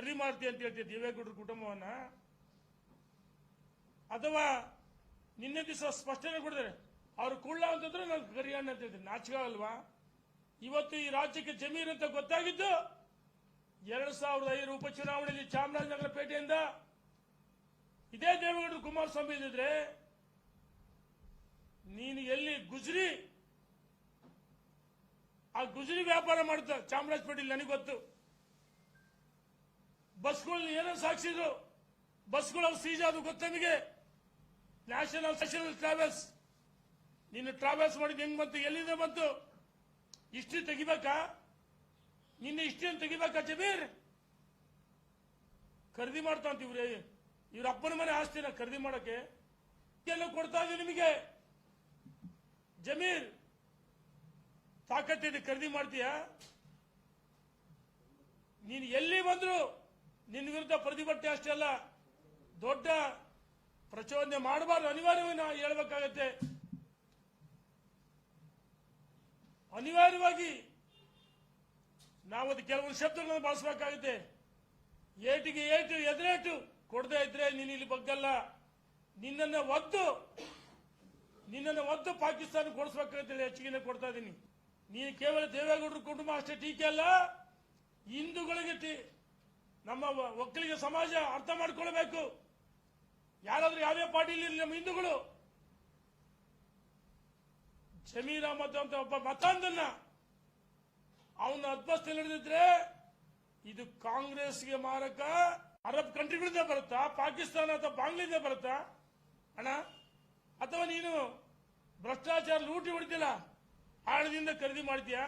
ಖರೀದಿ ಮಾಡ್ತೀಯ ಅಂತ ಹೇಳ್ತೀವಿ ದೇವೇಗೌಡರ ಕುಟುಂಬವನ್ನ? ಅಥವಾ ನಿನ್ನೆ ದಿವಸ ಸ್ಪಷ್ಟನೆ ಕೊಡ್ತಾರೆ ಅವ್ರು ಕುಳ್ಳ ಅಂತಂದ್ರೆ ನಾನು ಕರಿಯಣ್ಣ ಅಂತ ಹೇಳ್ತೀನಿ. ನಾಚಿಕೆ ಅಲ್ವಾ? ಇವತ್ತು ಈ ರಾಜ್ಯಕ್ಕೆ ಜಮೀನು ಅಂತ ಗೊತ್ತಾಗಿದ್ದು ಎರಡು ಸಾವಿರದ ಐದು ಉಪಚುನಾವಣೆಯಲ್ಲಿ ಚಾಮರಾಜನಗರ ಪೇಟೆಯಿಂದ ಇದೇ ದೇವೇಗೌಡರು ಕುಮಾರಸ್ವಾಮಿ ಇದ್ದಿದ್ರೆ ನೀನು ಎಲ್ಲಿ ಗುಜರಿ? ಆ ಗುಜರಿ ವ್ಯಾಪಾರ ಮಾಡ್ತಾ ಚಾಮರಾಜಪೇಟೆಯಲ್ಲಿ ನನಗೆ ಗೊತ್ತು. ಬಸ್ಗಳು ಏನೋ ಸಾಕ್ಷಿದ್ರು ಬಸ್ಗಳು ಸೀಜ್ ಅದು ಗೊತ್ತ ನಿಮಗೆ? ನ್ಯಾಷನಲ್ ನ್ಯಾಷನಲ್ ಟ್ರಾವೆಲ್ಸ್ ನಿನ್ನ ಟ್ರಾವೆಲ್ಸ್ ಮಾಡಿದ್ ಹೆಂಗ್ ಬಂತು, ಎಲ್ಲಿಂದ ಬಂತು? ಇಷ್ಟು ತೆಗಿಬೇಕಾ? ನಿನ್ನ ಇಷ್ಟೇನು ತೆಗಿಬೇಕಾ ಜಮೀರ್? ಖರೀದಿ ಮಾಡ್ತಾ ಅಂತ ಇವ್ರೆ. ಇವ್ರ ಅಪ್ಪನ ಮನೆ ಆಸ್ತಿನ ಖರೀದಿ ಮಾಡಕ್ಕೆ. ಎಲ್ಲ ಕೊಡ್ತಾ ಇದೆ ನಿಮಗೆ. ಜಮೀರ್, ತಾಕತ್ತಿದೆ, ಖರೀದಿ ಮಾಡ್ತೀಯಾ? ನೀನು ಎಲ್ಲಿ ಬಂದ್ರು? ನಿನ್ನ ವಿರುದ್ಧ ಪ್ರತಿಭಟನೆ ಅಷ್ಟೇ ಅಲ್ಲ, ದೊಡ್ಡ ಪ್ರಚೋದನೆ ಮಾಡಬಾರ್ದು. ಅನಿವಾರ್ಯವಾಗಿ ನಾವು ಹೇಳಬೇಕಾಗತ್ತೆ. ಅನಿವಾರ್ಯವಾಗಿ ನಾವು ಅದು ಕೆಲವೊಂದು ಶಬ್ದಗಳನ್ನು ಬಳಸಬೇಕಾಗುತ್ತೆ. ಏಟಿಗೆ ಏಟು, ಎದುರೇಟು ಕೊಡದೆ ಇದ್ರೆ ನೀನು ಇಲ್ಲಿ ಬಗ್ಗಲ್ಲ. ನಿನ್ನನ್ನ ಒದ್ದು, ನಿನ್ನನ್ನು ಒದ್ದು ಪಾಕಿಸ್ತಾನ ಕೊಡಿಸ್ಬೇಕಾಗುತ್ತೆ ಹೆಚ್ಚಿಗೆ ಕೊಡ್ತಾ ಇದ್ದೀನಿ. ನೀನು ಕೇವಲ ದೇವೇಗೌಡರು ಕುಟುಂಬ ಅಷ್ಟೇ ಟೀಕೆ ಅಲ್ಲ, ಹಿಂದೂಗಳಿಗೆ ನಮ್ಮ ಒಕ್ಕಲಿಗ ಸಮಾಜ ಅರ್ಥ ಮಾಡ್ಕೊಳ್ಬೇಕು. ಯಾರಾದ್ರೂ ಯಾವ್ಯಾವ ಪಾರ್ಟಿಲಿ ನಮ್ಮ ಹಿಂದೂಗಳು. ಜಮೀರ್ ಅಹಮದ್ ಅಂತ ಒಬ್ಬ ಮತಾಂಧನ, ಅವನ ಅದ್ಭಸ್ತ ನಡೆದಿದ್ರೆ ಇದು ಕಾಂಗ್ರೆಸ್ಗೆ ಮಾರಕ. ಅರಬ್ ಕಂಟ್ರಿಗಳಿಂದ ಬರುತ್ತಾ? ಪಾಕಿಸ್ತಾನ ಅಥವಾ ಬಾಂಗ್ಲಿಂದ ಬರುತ್ತಾ? ಅಣ್ಣ, ಅಥವಾ ನೀನು ಭ್ರಷ್ಟಾಚಾರ ಲೂಟಿ ಹೊಡಿತಿಲ್ಲ ಆಳದಿಂದ ಖರೀದಿ ಮಾಡ್ತೀಯಾ?